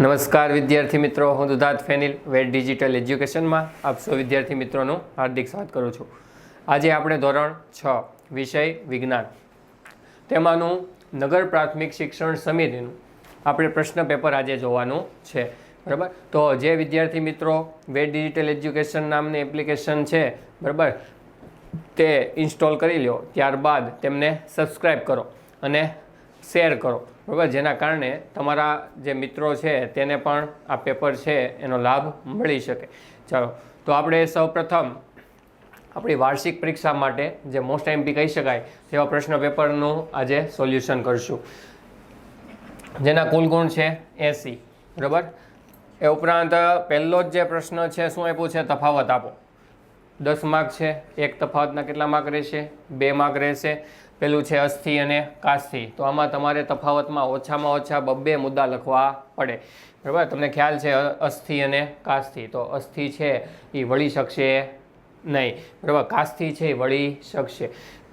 નમસ્કાર વિદ્યાર્થી મિત્રો, હું દુધાત ફેનિલ વેટ ડિજિટલ એજ્યુકેશનમાં આપ વિદ્યાર્થી મિત્રોનું હાર્દિક સ્વાગત કરું છું. આજે આપણે ધોરણ છ, વિષય વિજ્ઞાન. તેમાંનું નગર પ્રાથમિક શિક્ષણ સમિતિનું આપણે પ્રશ્ન પેપર આજે જોવાનું છે. બરાબર? તો જે વિદ્યાર્થી મિત્રો વેટ ડિજિટલ એજ્યુકેશન નામની એપ્લિકેશન છે, બરાબર? તે ઇન્સ્ટોલ કરી લો ત્યારબાદ તેમને સબસ્ક્રાઈબ કરો અને શેર કરો. બરાબર જેના કારણે તમારા જે મિત્રો છે તેને પણ આ પેપર છે એનો લાભ મળી શકે. ચાલો, તો આપણે સૌપ્રથમ આપણી વાર્ષિક પરીક્ષા માટે જે મોસ્ટ એમપી કહી શકાય, તેવા પ્રશ્ન પેપરનું આજે સોલ્યુશન કરશું. જેના કુલ ગુણ છે એસી, બરાબર? એ ઉપરાંત પહેલો જ જે પ્રશ્ન છે, શું આપ્યું છે? તફાવત આપો. દસ માર્ક છે, એક તફાવતના કેટલા માર્ક રહેશે? બે માર્ક રહેશે. પેલું છે અસ્થિ અને કાસ્થિ તો આમાં તમારે તફાવતમાં ઓછામાં ઓછા બબ્બે મુદ્દા લખવા પડે. બરાબર? તમને ખ્યાલ છે અસ્થિ અને કાસ્થિ તો અસ્થિ છે એ વળી શકશે નહીં. બરાબર? કાસ્થિ છે એ વળી શકશે.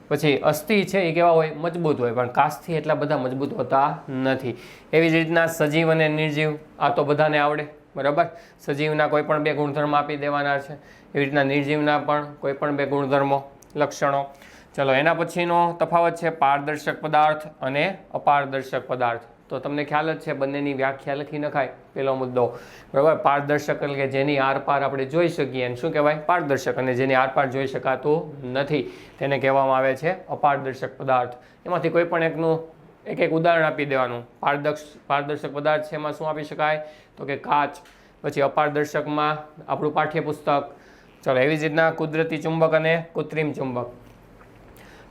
પછી અસ્થિ છે એ કેવા હોય? મજબૂત હોય. પણ કાસ્થિ એટલા બધા મજબૂત હોતા નથી. એવી જ રીતના સજીવ અને નિર્જીવ, આ તો બધાને આવડે. બરાબર? સજીવના કોઈ પણ બે ગુણધર્મ આપી દેવાના છે. એવી રીતના નિર્જીવના પણ કોઈ પણ બે ગુણધર્મો, લક્ષણો. ચલો, એના પછીનો તફાવત છે પારદર્શક પદાર્થ અને અપારદર્શક પદાર્થ. તો તમને ખ્યાલ જ છે, બંનેની વ્યાખ્યા લખી નખાય પેલો મુદ્દો. બરાબર? પારદર્શક એટલે કે જેની આરપાર આપણે જોઈ શકીએ. શું કહેવાય? પારદર્શક. અને જેની આરપાર જોઈ શકાતું નથી. તેને કહેવામાં આવે છે અપારદર્શક પદાર્થ. એમાંથી કોઈ પણ એકનું એક એક ઉદાહરણ આપી દેવાનું. પારદર્શ પારદર્શક પદાર્થ છે એમાં શું આપી શકાય? તો કે કાચ. પછી અપારદર્શકમાં આપણું પાઠ્યપુસ્તક. ચલો, એવી જ રીતના કુદરતી ચુંબક અને કૃત્રિમ ચુંબક.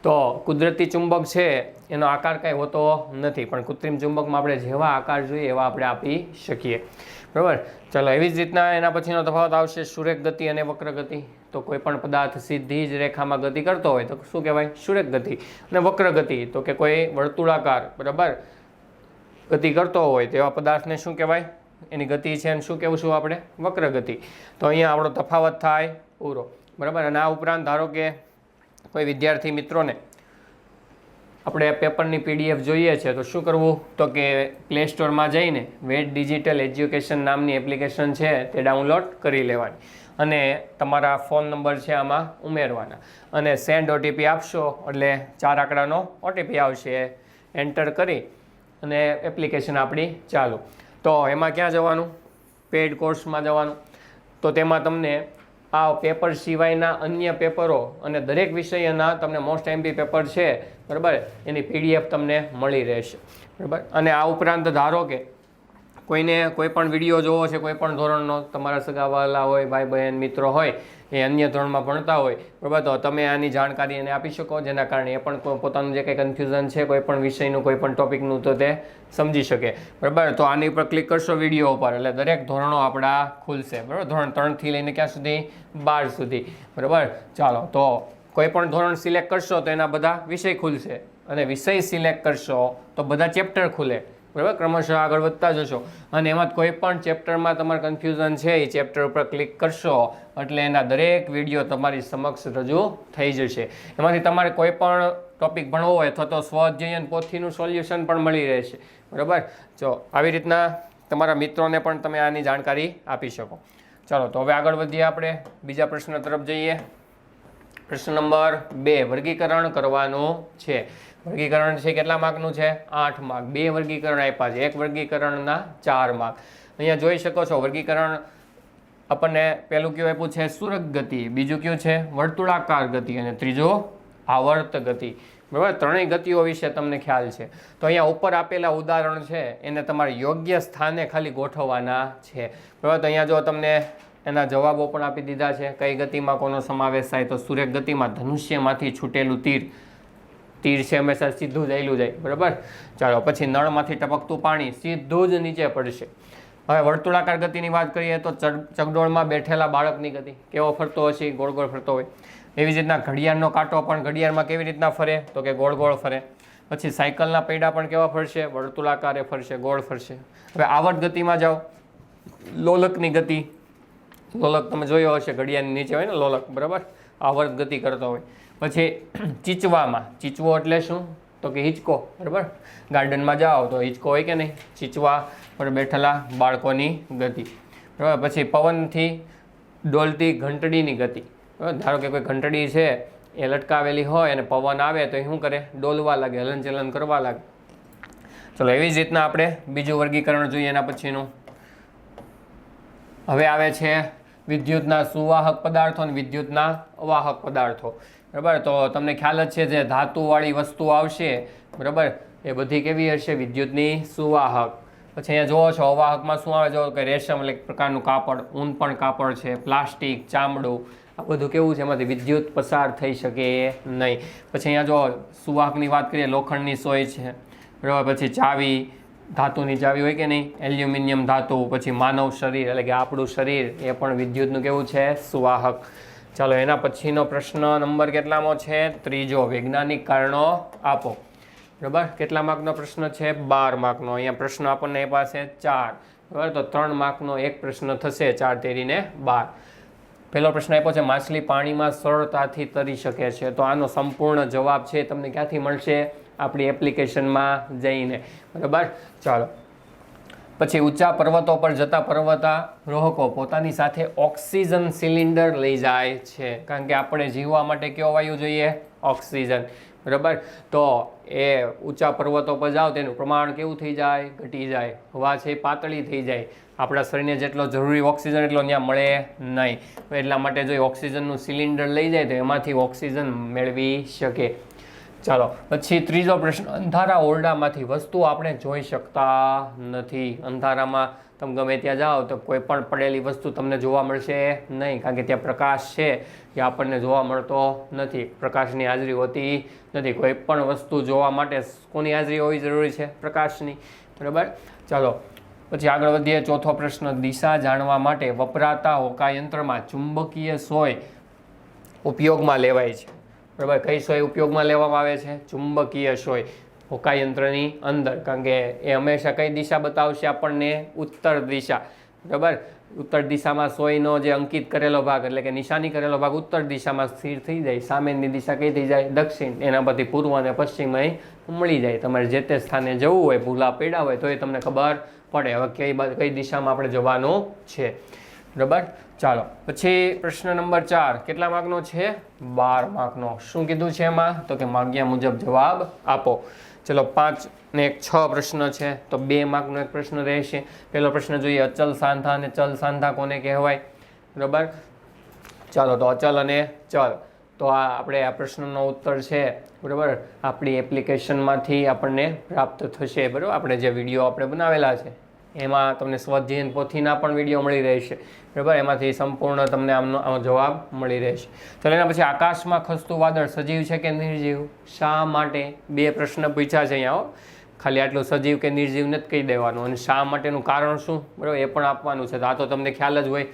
તો કુદરતી ચુંબક છે, એનો આકાર કાંઈ હોતો નથી, પણ કૃત્રિમ ચુંબકમાં આપણે જેવા આકાર જોઈએ એવા આપણે આપી શકીએ. બરાબર? ચલો, એવી જ રીતના એના પછીનો તફાવત આવશે, સુરેખ ગતિ અને વક્ર ગતિ. તો કોઈ પણ પદાર્થ સીધી જ રેખામાં ગતિ કરતો હોય તો શું કહેવાય? સુરેખ ગતિ અને વક્ર ગતિ. તો કે કોઈ વર્તુળાકાર, બરાબર? ગતિ કરતો હોય તેવા પદાર્થને શું કહેવાય? એની ગતિ છે અને શું કહેવું છું આપણે? વક્ર ગતિ. તો અહીંયા આપણો તફાવત થાય પૂરો બરાબર? અને આ ઉપરાંત ધારો કે કોઈ વિદ્યાર્થી મિત્રોને આપણે પેપરની પીડીએફ જોઈએ છે, તો શું કરવું? તો કે પ્લે સ્ટોરમાં જઈને વેટ ડિજિટલ એજ્યુકેશન નામની એપ્લિકેશન છે, તે ડાઉનલોડ કરી લેવાની. અને તમારા ફોન નંબર છે આમાં ઉમેરવાના. અને સેન્ડ ઓટીપી આપશો, એટલે ચાર આંકડાનો ઓટીપી આવશે. એન્ટર કરી અને એપ્લિકેશન આપણી ચાલુ. તો એમાં ક્યાં જવાનું? પેડ કોર્સમાં જવાનું. તો તેમાં તમને આ પેપર સિવાયના અન્ય પેપરો અને દરેક વિષયના તમને મોસ્ટ એમબી પેપર છે, બરાબર? એની પીડીએફ તમને મળી રહેશે, બરાબર? અને આ ઉપરાંત ધારો કે કોઈને કોઈ પણ વીડિયો જોવો છે, કોઈ પણ ધોરણનો તમારા સગાવાલા હોય ભાઈ બહેન મિત્રો હોય, એ અન્ય ધોરણમાં ભણતા હોય, બરાબર? તો તમે આની જાણકારી એને આપી શકો, જેના કારણે એ પણ પોતાનું જે કંઈ કન્ફ્યુઝન છે, કોઈ પણ વિષયનું, કોઈ પણ ટોપિકનું તો તે સમજી શકે. બરાબર? તો આની ઉપર ક્લિક કરશો વીડિયો ઉપર, એટલે દરેક ધોરણો આપણા ખુલશે, બરાબર? ધોરણ ત્રણથી લઈને ક્યાં સુધી? બાર સુધી, બરાબર? ચાલો, તો કોઈ પણ ધોરણ સિલેક્ટ કરશો, તો એના બધા વિષય ખુલશે. અને વિષય સિલેક્ટ કરશો, તો બધા ચેપ્ટર ખુલે. બરાબર? ક્રમશઃ આગળ વધતા જશો. અને એમાં કોઈ પણ ચેપ્ટરમાં તમારે કન્ફ્યુઝન છે, એ ચેપ્ટર ઉપર ક્લિક કરશો, એટલે એના દરેક વીડિયો તમારી સમક્ષ રજૂ થઈ જશે. એમાંથી તમારે કોઈ પણ ટોપિક ભણવો હોય, અથવા તો સ્વઅધ્યયન પોથીનું સોલ્યુશન પણ મળી રહેશે. બરાબર? જો, આવી રીતના તમારા મિત્રોને પણ તમે આની જાણકારી આપી શકો. ચાલો, તો હવે આગળ વધીએ આપણે. બીજા પ્રશ્ન તરફ જઈએ. પ્રશ્ન નંબર બે, વર્ગીકરણ કરવાનું છે. વર્ગીકરણ છે કેટલા માર્કનું છે? આઠ માર્ક. બે વર્ગીકરણ આપ્યા છે. એક વર્ગીકરણના ચાર માર્ક. અહીંયા જોઈ શકો છો, વર્ગીકરણ આપણને પહેલું કયું આપ્યું છે સુરગ ગતિ, બીજું કયું છે વર્તુળાકાર ગતિ અને ત્રીજો આવર્ત ગતિ. બરાબર? ત્રણેય ગતિઓ વિશે તમને ખ્યાલ છે. તો અહીંયા ઉપર આપેલા ઉદાહરણ છે, એને તમારે યોગ્ય સ્થાને ખાલી ગોઠવવાના છે. બરાબર? તો અહીંયા જો તમને એના જવાબો પણ આપી દીધા છે, કઈ ગતિમાં કોનો સમાવેશ થાય, તો સુરેખ ગતિમાં ધનુષ્યમાંથી છૂટેલું તીર તીર છે, હંમેશા સીધું જયેલું જાય, બરાબર? ચાલો, પછી નળમાંથી ટપકતું પાણી સીધું જ નીચે પડશે. હવે વર્તુળાકાર ગતિની વાત કરીએ તો ચકડોળમાં બેઠેલા બાળકની ગતિ કેવો ફરતો હશે? ગોળ ગોળ ફરતો હોય. એવી જ રીતના ઘડિયાળનો કાંટો પણ ઘડિયાળમાં કેવી રીતના ફરે? તો કે ગોળ ગોળ ફરે. પછી સાયકલના પૈડા પણ કેવા ફરશે? વર્તુળાકારે ફરશે, ગોળ ફરશે. હવે આવર્ત ગતિમાં જાઓ. લોલકની ગતિ. લોલક તમે જોયો હશે, ઘડિયાળની નીચે હોય ને લોલક, બરાબર? આવર્ત ગતિ કરતો હોય. પછી ચીચવામાં, ચીચવો એટલે શું? તો કે હિંચકો, બરાબર? ગાર્ડનમાં જાઓ તો હિંચકો હોય કે નહીં? ચીચવા પર બેઠેલા બાળકોની ગતિ. બરાબર? પછી પવનથી ડોલતી ઘંટડીની ગતિ. ધારો કે કોઈ ઘંટડી છે, એ લટકાવેલી હોય અને પવન આવે તો એ શું કરે? ડોલવા લાગે, હલનચલન કરવા લાગે. ચલો, એવી જ રીતના આપણે બીજું વર્ગીકરણ જોઈએ એના પછીનું. હવે આવે છે વિદ્યુતના સુવાહક પદાર્થો અને વિદ્યુતના અવાહક પદાર્થો. બરાબર? તો તમને ખ્યાલ જ છે જે ધાતુવાળી વસ્તુ આવશે, બરાબર? એ બધી કેવી હશે? વિદ્યુતની સુવાહક. પછી અહીંયા જોવો છો અવાહકમાં શું આવે? જો કે રેશમ એટલે પ્રકારનું કાપડ, ઊન પણ કાપડ છે, પ્લાસ્ટિક, ચામડું. આ બધું કેવું છે? એમાંથી વિદ્યુત પસાર થઈ શકે નહીં. પછી અહીંયા જો સુવાહકની વાત કરીએ, લોખંડની સોય છે. બરાબર? પછી ચાવી, ધાતુની ચાવી હોય કે નહીં? એલ્યુમિનિયમ ધાતુ, પછી માનવ શરીર, એટલે કે આપણું શરીર, એ પણ વિદ્યુતનું કેવું છે? સુવાહક. ચાલો, એના પછીનો પ્રશ્ન નંબર કેટલામો છે? ત્રીજો, વૈજ્ઞાનિક કારણો આપો. બરાબર? કેટલા માર્કનો પ્રશ્ન છે? બાર માર્કનો. અહીંયા પ્રશ્ન આપણને એ પાસે ચાર. બરાબર? તો ત્રણ માર્કનો એક પ્રશ્ન થશે ચાર તેરીને બાર. પહેલો પ્રશ્ન આપ્યો છે, માછલી પાણીમાં સરળતાથી તરી શકે છે. તો આનો સંપૂર્ણ જવાબ છે તમને ક્યાંથી મળશે? આપણી એપ્લિકેશનમાં જઈને. બરાબર? ચાલો. પછી ઊંચા પર્વતો પર જતા પર્વતારોહકો પોતાની સાથે ઓક્સિજન સિલિન્ડર લઈ જાય છે. કારણ કે આપણે જીવવા માટે કયો વાયુ જોઈએ? ઓક્સિજન. બરાબર? તો એ ઊંચા પર્વતો પર જાઓ, તેનું પ્રમાણ કેવું થઈ જાય? ઘટી જાય. હવા છે પાતળી થઈ જાય. આપણા શરીરને જેટલો જરૂરી ઓક્સિજન એટલો ત્યાં મળે નહીં. એટલા માટે જો ઓક્સિજનનું સિલિન્ડર લઈ જાય, તો એમાંથી ઓક્સિજન મેળવી શકે. ચાલો, પછી ત્રીજો પ્રશ્ન, અંધારા ઓરડામાંથી વસ્તુ આપણે જોઈ શકતા નથી. અંધારામાં તમે ગમે ત્યાં જાઓ તો કોઈ પણ પડેલી વસ્તુ તમને જોવા મળશે નહીં, કારણ કે ત્યાં પ્રકાશ છે એ આપણને જોવા મળતો નથી. પ્રકાશની હાજરી હોતી નથી. કોઈ પણ વસ્તુ જોવા માટે કોની હાજરી હોવી જરૂરી છે? પ્રકાશની. બરાબર? ચાલો, પછી આગળ વધીએ. ચોથો પ્રશ્ન, દિશા જાણવા માટે વપરાતા હોકાયંત્રમાં ચુંબકીય સોય ઉપયોગમાં લેવાય છે. બરાબર, કઈ સોય ઉપયોગમાં લેવામાં આવે છે? ચુંબકીય સોય હોકાયંત્રની અંદર, કારણ કે એ હંમેશા કઈ દિશા બતાવશે આપણને? ઉત્તર દિશા, બરાબર? ઉત્તર દિશામાં સોયનો જે અંકિત કરેલો ભાગ, એટલે કે નિશાની કરેલો ભાગ ઉત્તર દિશામાં સ્થિર થઈ જાય, સામેની દિશા કઈ થઈ જાય? દક્ષિણ એના પછી પૂર્વ અને પશ્ચિમ અહીં મળી જાય. તમારે જે તે સ્થાને જવું હોય, ભૂલા પડ્યા હોય, તો એ તમને ખબર પડે. હવે કઈ કઈ દિશામાં આપણે જવાનું છે? બરાબર? ચાલો, પછી પ્રશ્ન નંબર ચાર. કેટલા માર્કનો છે? બાર માર્કનો. શું કીધું છે એમાં? તો કે માગ્યા મુજબ જવાબ આપો. ચલો, પાંચ ને એક છ પ્રશ્ન છે, તો બે માર્કનો એક પ્રશ્ન રહેશે. પહેલો પ્રશ્ન જોઈએ, અચલ સાંધા અને ચલ સાંધા કોને કહેવાય? બરાબર? ચાલો, તો અચલ અને ચલ. તો આ આપણે આ પ્રશ્નનો ઉત્તર છે, બરાબર? આપણી એપ્લિકેશનમાંથી આપણને પ્રાપ્ત થશે, બરાબર? આપણે જે વીડિયો આપણે બનાવેલા છે. એમાં તમને સ્વધ્યયન પોથીના પણ વીડિયો મળી રહેશે. બરાબર? એમાંથી સંપૂર્ણ તમને આમનો જવાબ મળી રહેશે. ચાલો એના પછી આકાશમાં ખસતું વાદળ સજીવ છે કે નિર્જીવ? શા માટે? બે પ્રશ્ન પૂછ્યા છે અહીંયા. ખાલી આટલું સજીવ કે નિર્જીવ નથી કહી દેવાનું. અને શા માટેનું કારણ શું? બરાબર? એ પણ આપવાનું છે. તો આ તો તમને ખ્યાલ જ હોય.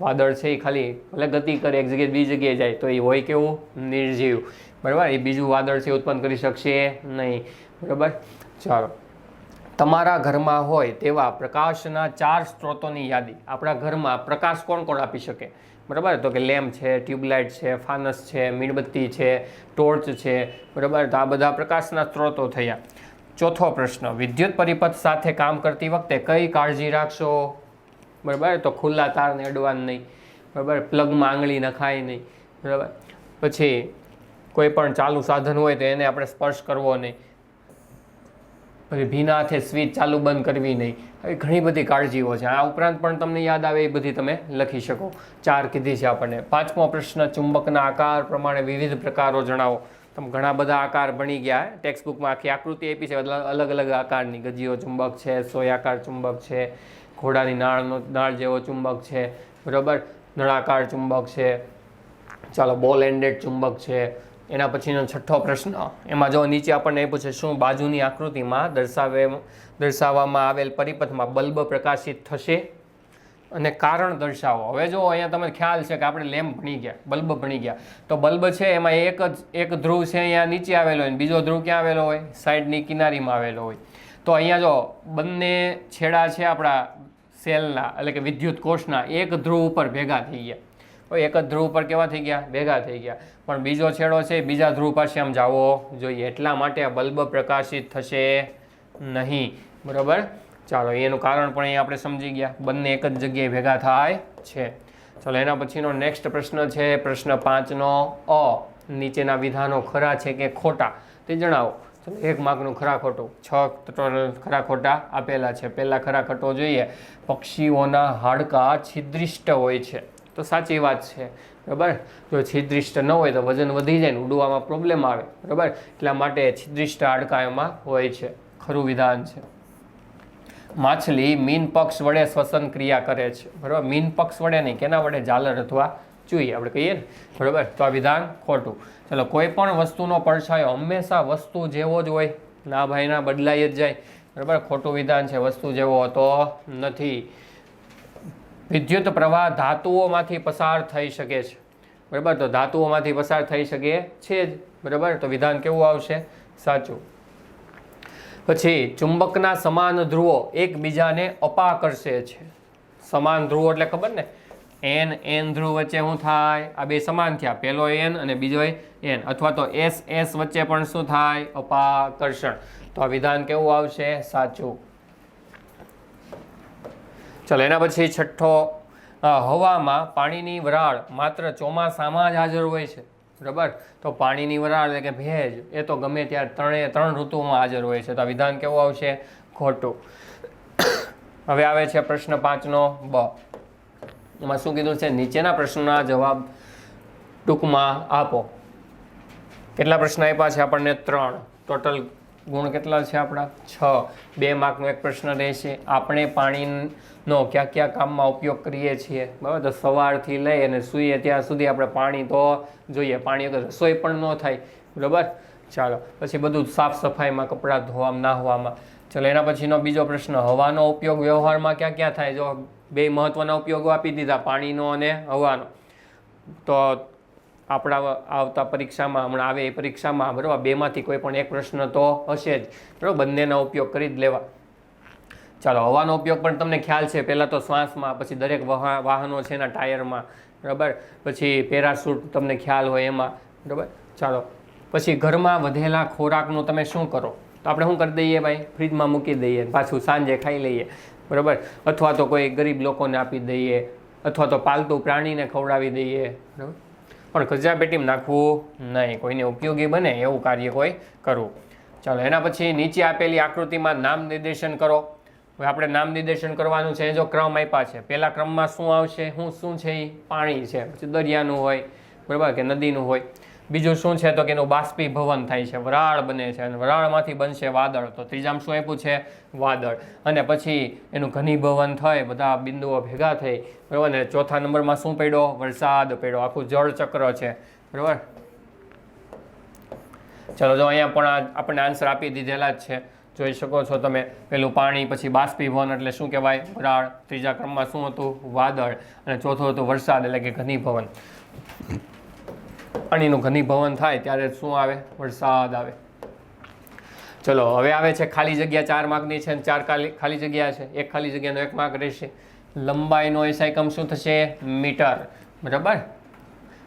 વાદળ છે એ ખાલી ભલે ગતિ કરે, એક જગ્યાએ બીજી જગ્યાએ જાય, તો એ હોય કેવું? નિર્જીવ. બરાબર? એ બીજું વાદળ છે ઉત્પન્ન કરી શકશે નહીં. બરાબર? ચાલો. તમારા ઘરમાં હોય તેવા પ્રકાશના ચાર સ્ત્રોતોની યાદી આપણા ઘરમાં પ્રકાશ કોણ કોણ આપી શકે? બરાબર? તો કે લેમ્પ છે, ટ્યુબલાઇટ છે, ફાનસ છે, મીણબત્તી છે, ટોર્ચ છે. બરાબર? તો આ બધા પ્રકાશના સ્ત્રોતો થયા. ચોથો પ્રશ્ન, વિદ્યુત પરિપથ સાથે કામ કરતી વખતે કઈ કાળજી રાખશો? બરાબર? તો ખુલ્લા તારને અડવાનું નહીં. બરાબર? પ્લગમાં આંગળી નખાય નહીં. બરાબર? પછી કોઈ પણ ચાલુ સાધન હોય તો એને આપણે સ્પર્શ કરવો નહીં. પછી ભીના હાથે સ્વિચ ચાલુ બંધ કરવી નહીં. આવી ઘણી બધી કાળજીઓ છે. આ ઉપરાંત પણ તમને યાદ આવે એ બધી તમે લખી શકો. ચાર કીધી છે આપણને. પાંચમો પ્રશ્ન, ચુંબકના આકાર પ્રમાણે વિવિધ પ્રકારો જણાવો. તમે ઘણા બધા આકાર ભણી ગયા. ટેક્સ્ટ બુકમાં આખી આકૃતિ આપી છે. અલગ અલગ અલગ આકારની. ગજીઓ ચુંબક છે સોયાકાર ચુંબક છે, ઘોડાની નાળનો, નાળ જેવો ચુંબક છે, બરાબર? નળાકાર ચુંબક છે, ચાલો બોલ એન્ડેડ ચુંબક છે એના પછીનો છઠ્ઠો પ્રશ્ન, એમાં જો નીચે આપણને એ પૂછે શું બાજુની આકૃતિમાં દર્શાવે, દર્શાવવામાં આવેલ પરિપથમાં બલ્બ પ્રકાશિત થશે? અને કારણ દર્શાવો. હવે જો અહીંયા તમને ખ્યાલ છે કે આપણે લેમ્પ ભણી ગયા, બલ્બ ભણી ગયા, તો બલ્બ છે, એમાં એક જ, એક ધ્રુવ છે અહીંયા નીચે આવેલો હોય બીજો ધ્રુવ ક્યાં આવેલો હોય? સાઈડની કિનારીમાં આવેલો હોય. તો અહીંયા જો બંને છેડા છે આપણા સેલના, એટલે કે વિદ્યુત કોષના, એક ધ્રુવ ઉપર ભેગા થઈ ગયા. એક જ ધ્રુવ પર કેવા થઈ ગયા? ભેગા થઈ ગયા. પણ બીજો છેડો છે, બીજા ધ્રુવ પાસે આમ જવો જોઈએ, એટલા માટે આ બલ્બ પ્રકાશિત થશે નહીં. બરાબર? ચાલો, એનું કારણ પણ અહીં આપણે સમજી ગયા. બંને એક જ જગ્યાએ ભેગા થાય છે. ચાલો, એના પછીનો નેક્સ્ટ પ્રશ્ન છે, પ્રશ્ન પાંચનો અ. નીચેના વિધાનો ખરા છે કે ખોટા? તે જણાવો. એક માર્કનું ખરા ખોટું. છ ખરા ખોટા આપેલા છે. પહેલાં ખરા ખોટો જોઈએ. પક્ષીઓના હાડકાં છિદ્રિષ્ટ હોય છે. તો સાચી વાત છે. બરાબર? જો છિદ્રિષ્ટ ન હોય તો વજન વધી જાય ને ઉડવામાં પ્રોબ્લેમ આવે. બરાબર? એટલા માટે છિદ્રિષ્ટ હાડકાંમાં હોય છે. ખરું વિધાન છે. માછલી મીન પક્ષ વડે શ્વસન ક્રિયા કરે છે. બરાબર? મીન પક્ષ વડે નહીં, કેના વડે? ઝાલર અથવા ચૂઈ, આપણે કહીએ ને. બરાબર? તો આ વિધાન ખોટું. ચલો, કોઈ પણ વસ્તુનો પડછાયો હંમેશા વસ્તુ જેવો જ હોય. ના ભાઈ ના બદલાઈ જ જાય. બરાબર? ખોટું વિધાન છે. વસ્તુ જેવો હોતો નથી. વિદ્યુત પ્રવાહ ધાતુઓમાંથી પસાર થઈ શકે છે. બરાબર? તો ધાતુઓમાંથી પસાર થઈ શકે છે જ. બરાબર? તો વિધાન કેવું આવશે? સાચું. પછી ચુંબકના સમાન ધ્રુવો એકબીજાને અપાકર્ષે છે. સમાન ધ્રુવો એટલે ખબર ને? એન એન ધ્રુવ વચ્ચે શું થાય? આ બે સમાન થયા. પહેલો એન અને બીજો એન અથવા તો એસ એસ વચ્ચે પણ શું થાય? અપાકર્ષણ. તો આ વિધાન કેવું આવશે? સાચું. ચલો, એના પછી છઠ્ઠો હવામાં પાણીની વરાળ માત્ર ચોમાસામાં જ હાજર હોય છે, બરાબર? તો પાણીની વરાળ એટલે કે ભેજ, એ તો ગમે ત્યારે ત્રણે, ત્રણ ઋતુમાં હાજર હોય છે. તો આ વિધાન કેવું આવશે? ખોટું. હવે આવે છે પ્રશ્ન પાંચનો બ. એમાં શું કીધું છે? નીચેના પ્રશ્નના જવાબ ટૂંકમાં આપો. કેટલા પ્રશ્ન આપ્યા છે આપણને? ત્રણ. ટોટલ ગુણ કેટલા છે આપણા? છ. બે માર્કનો એક પ્રશ્ન રહેશે. આપણે પાણીનો કયા કયા કામમાં ઉપયોગ કરીએ છીએ? બરાબર? તો સવારથી લઈ અને સૂઈએ ત્યાં સુધી આપણે પાણી તો જોઈએ. પાણી વગર રસોઈ પણ ન થાય. બરાબર? ચાલો. પછી બધું સાફ સફાઈમાં, કપડાં ધોવામાં, નાહવામાં. ચાલો, એના પછીનો બીજો પ્રશ્ન. હવાનો ઉપયોગ વ્યવહારમાં ક્યાં ક્યાં થાય? જો બે મહત્ત્વના ઉપયોગો આપી દીધા, પાણીનો અને હવાનો. તો આપણા આવતા પરીક્ષામાં, હમણાં આવે એ પરીક્ષામાં, બરાબર? બેમાંથી કોઈ પણ એક પ્રશ્ન તો હશે જ. બરાબર? બંનેનો ઉપયોગ કરી જ લેવા. ચાલો, હવાનો ઉપયોગ પણ તમને ખ્યાલ છે. પહેલાં તો શ્વાસમાં, પછી દરેક વાહ- વાહનો છે એના ટાયરમાં. બરાબર? પછી પેરાશૂટ તમને ખ્યાલ હોય એમાં. બરાબર? ચાલો. પછી ઘરમાં વધેલા ખોરાકનું તમે શું કરો? તો આપણે શું કરી દઈએ ભાઈ? ફ્રીજમાં મૂકી દઈએ પાછું સાંજે ખાઈ લઈએ. બરાબર? અથવા તો કોઈ ગરીબ લોકોને આપી દઈએ. અથવા તો પાલતુ પ્રાણીને ખવડાવી દઈએ. બરાબર? પણ કચરાપેટીમાં નાખવું નહીં. કોઈને ઉપયોગી બને એવું કાર્ય કોઈ કરવું. ચાલો, એના પછી નીચે આપેલી આકૃતિમાં નામ નિર્દેશન કરો. હવે આપણે નામ નિર્દેશન કરવાનું છે. જો ક્રમ આપ્યા છે. પહેલા ક્રમમાં શું આવશે? શું શું છે એ પાણી છે. પછી દરિયાનું હોય, બરાબર? કે નદીનું હોય. બીજું શું છે? તો કે એનું બાષ્પીભવન થાય છે, વરાળ બને છે અને વરાળમાંથી બનશે વાદળ. તો ત્રીજામાં શું આપ્યું છે? વાદળ. અને પછી એનું ઘનીભવન થાય, બધા બિંદુઓ ભેગા થઈ. બરાબર? ને ચોથા નંબરમાં શું પડ્યો? વરસાદ પડ્યો. આખું જળચક્ર છે. બરાબર? ચલો, જો અહીંયા પણ આપણને આન્સર આપી દીધેલા જ છે. જોઈ શકો છો તમે. પેલું પાણી, પછી બાષ્પીભવન એટલે શું કહેવાય? વરાળ. ત્રીજા ક્રમમાં શું હતું? વાદળ. અને ચોથું હતું વરસાદ એટલે કે ઘનીભવન. પાણીનું ઘનીભવન થાય ત્યારે શું આવે? વરસાદ આવે. ચલો, હવે આવે છે ખાલી જગ્યા ચાર માર્કની છે ચાર ખાલી જગ્યા છે. એક ખાલી જગ્યાનો એક માર્ક રહેશે. લંબાઈનો એસાયકમ શું થશે? મીટર. બરાબર?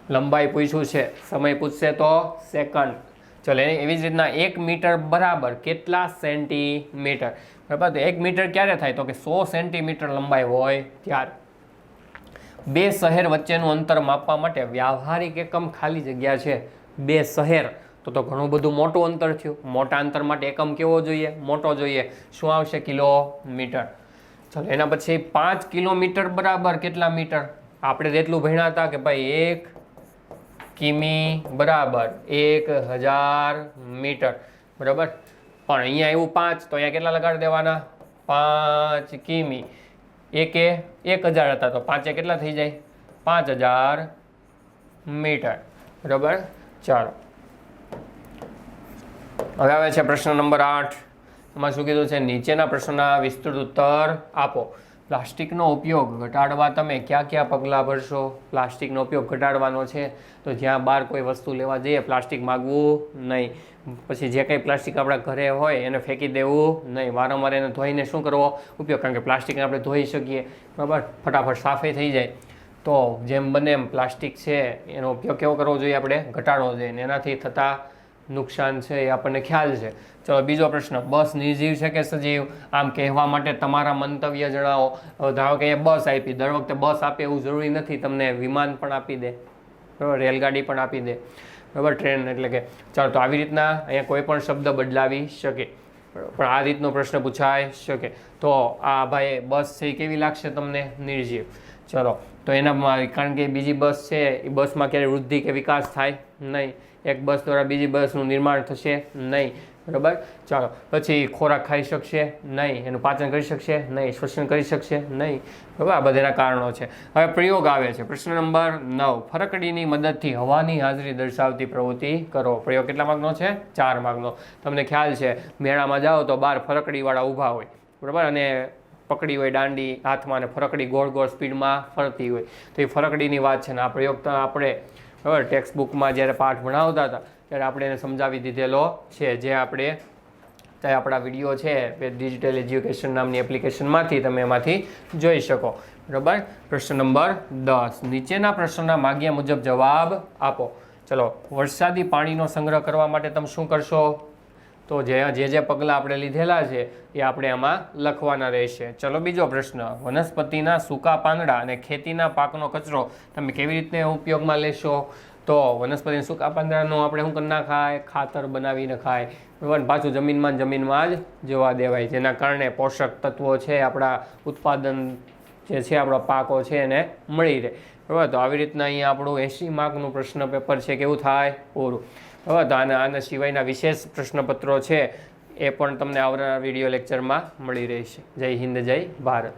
લંબાઈ પૂછ્યું છે. સમય પૂછશે તો સેકન્ડ. ચલો એવી જ રીતના એક મીટર બરાબર કેટલા સેન્ટીમીટર? બરાબર? તો એક મીટર ક્યારે થાય? તો કે સો સેન્ટીમીટર લંબાઈ હોય ત્યારે. બે શહેર વચ્ચેનું અંતર માપવા માટે વ્યવહારિક એકમ ખાલી જગ્યા છે બે શહેર. તો તો ઘણું બધું મોટું અંતર થયું. મોટા અંતર માટે એકમ કેવો જોઈએ? મોટો જોઈએ. શું આવશે કિલોમીટર? ચલો, એના પછી પાંચ કિલોમીટર બરાબર કેટલા મીટર? આપણે જેટલું ભણ્યા હતા કે ભાઈ એક કિમી બરાબર એક હજાર મીટર. બરાબર? પણ અહીંયા એવું પાંચ, તો અહીંયા કેટલા લગાડી દેવાના? પાંચ કિમી. એકે, એક હજાર હતા તો પાંચે કેટલા થઈ જાય? પાંચ હજાર મીટર. બરાબર? ચાલો. હવે આવે છે પ્રશ્ન નંબર આઠ. એમાં શું કીધું છે? નીચેના પ્રશ્નના વિસ્તૃત ઉત્તર આપો. પ્લાસ્ટિકનો ઉપયોગ ઘટાડવા તમે કયા કયા પગલાં ભરશો? પ્લાસ્ટિકનો ઉપયોગ ઘટાડવાનો છે. તો જ્યાં બહાર કોઈ વસ્તુ લેવા જઈએ, પ્લાસ્ટિક માગવું નહીં. પછી જે કંઈ પ્લાસ્ટિક આપણા ઘરે હોય એને ફેંકી દેવું નહીં. વારંવાર એને ધોઈને શું કરવો? ઉપયોગ, કારણ કે પ્લાસ્ટિકને આપણે ધોઈ શકીએ. બરાબર? ફટાફટ સાફે થઈ જાય. તો જેમ બને એમ પ્લાસ્ટિક છે, એનો ઉપયોગ કેવો કરવો જોઈએ આપણે? ઘટાડવો જોઈએ. એનાથી થતા નુકસાન છે એ આપણને ખ્યાલ છે. ચલો, બીજો પ્રશ્ન. બસ નિર્જીવ છે કે સજીવ? આમ કહેવા માટે તમારા મંતવ્ય જણાવો. ધારો કે એ બસ આપી, દર વખતે બસ આપે એવું જરૂરી નથી, તમને વિમાન પણ આપી દે. બરાબર? રેલગાડી પણ આપી દે. બરાબર? ટ્રેન એટલે કે. ચાલો, તો આવી રીતના અહીંયા કોઈ પણ શબ્દ બદલાવી શકે. પણ આ રીતનો પ્રશ્ન પૂછાય શકે. તો આ ભાઈ બસ છે કેવી લાગશે તમને, નિર્જીવ? ચલો, તો એનામાં કારણ કે બીજી બસ છે, એ બસમાં ક્યારેય વૃદ્ધિ કે વિકાસ થાય નહીં. એક બસ દ્વારા બીજી બસનું નિર્માણ થશે નહીં. બરાબર? ચાલો, પછી ખોરાક ખાઈ શકશે નહીં, એનું પાચન કરી શકશે નહીં, શ્વસન કરી શકશે નહીં. બરાબર? આ બધાના કારણો છે. હવે પ્રયોગ આવે છે. પ્રશ્ન નંબર નવ, ફરકડીની મદદથી હવાની હાજરી દર્શાવતી પ્રવૃત્તિ કરો. પ્રયોગ કેટલા માગનો છે? ચાર માગનો તમને ખ્યાલ છે, મેળામાં જાઓ તો બાર ફરકડીવાળા ઊભા હોય. બરાબર? અને પકડી હોય દાંડી હાથમાં અને ફરકડી ગોળ ગોળ સ્પીડમાં ફરતી હોય. તો એ ફરકડીની વાત છે ને આ પ્રયોગ તો આપણે બરાબર ટેક્સ્ટ બુકમાં જ્યારે પાઠ ભણાવતા હતા, ત્યારે આપણે એને સમજાવી દીધેલો છે. જે આપણે તે આપણા વીડિયો છે એ ડિજિટલ એજ્યુકેશન નામની એપ્લિકેશનમાંથી તમે એમાંથી જોઈ શકો. બરાબર? પ્રશ્ન નંબર દસ. નીચેના પ્રશ્નના માગ્યા મુજબ જવાબ આપો. ચલો, વરસાદી પાણીનો સંગ્રહ કરવા માટે તમે શું કરશો? તો જે જે જે પગલાં આપણે લીધેલા છે એ આપણે એમાં લખવાના રહેશે. ચલો બીજો પ્રશ્ન. વનસ્પતિના સૂકા પાંદડા અને ખેતીના પાકનો કચરો તમે કેવી રીતે ઉપયોગમાં લેશો? તો વનસ્પતિના સૂકા પાંદડાનું આપણે શું કરી નાખાય? ખાતર બનાવીને ખાય. બરાબર પાછું જમીનમાં જમીનમાં જ જવા દેવાય. જેના કારણે પોષક તત્વો છે, આપણા ઉત્પાદન જે છે, આપણા પાકો છે, એને મળી રહે. બરાબર? તો આવી રીતના અહીંયા આપણું એંશી માર્કનું પ્રશ્ન પેપર છે. કેવું થાય? પૂરું બરાબર તો આના આના સિવાયના વિશેષ પ્રશ્નપત્રો છે એ પણ તમને આવનારા વીડિયો લેક્ચરમાં મળી રહેશે. જય હિન્દ, જય ભારત.